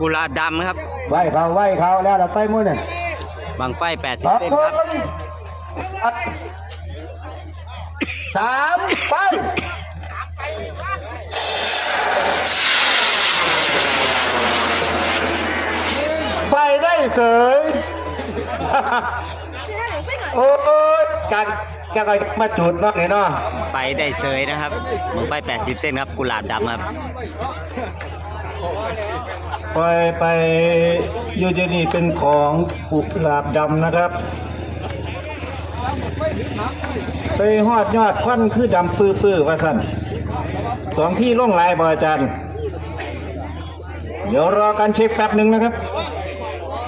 กุหลาบดำครับ ไหวเขาไหวเขาแล้วเราไปมุ่นน่ะบางไฟแปดสิสบองเส้นคครับนสามไปไปได้เสยโอ้ยการแกก็มาจุดนอกเลยเนาะไปได้เซยนะครับบางไฟแปดสิบเส้นครับกุหลาบดำครับ ไปไปยูเจนี่เป็นของกุหลาบดำนะครับ ไปหอดยอดควันคือดำปื้อๆว่าสั่นสองที่ล่องลายบอาจารย์ เดี๋ยวรอการเช็คแป๊บหนึ่งนะครับ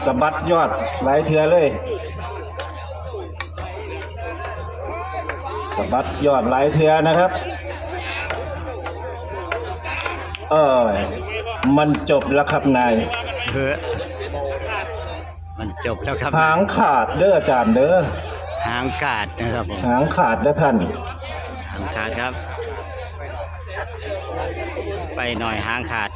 สะบัดยอดหลายเถื่อเลยสะบัดยอดหลายเถื่อนะครับ เออ มันจบแล้วครับนายเฮ้อมันจบแล้วครับหางขาดเด้ออาจารย์เด้อหางขาดนะครับผมหางขาดเด้อท่านหางขาดครับ ไปหน่อยหางขาด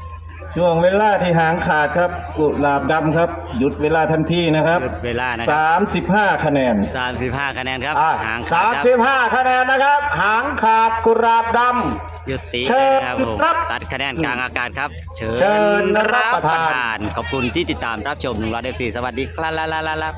ช่วงเวลาที่หางขาดครับ กุหลาบดำครับ หยุดเวลาทันทีนะครับหยุดเวลานะคสารับมสิบห้าคะแนนสามสิบห้าคะแนนครับ อะหางขาสาดมครับสิบห้าคะแนนนะครับ หางขาดกุหลาบดยุติเชิญนะครับผมครับตัดคะแนนกลางอากาศครับ เชิเชิญญรับประทาน ขอบคุณที่ติดตามรับชมหนึ่งร้อยเอฟซีสวัสดีครับ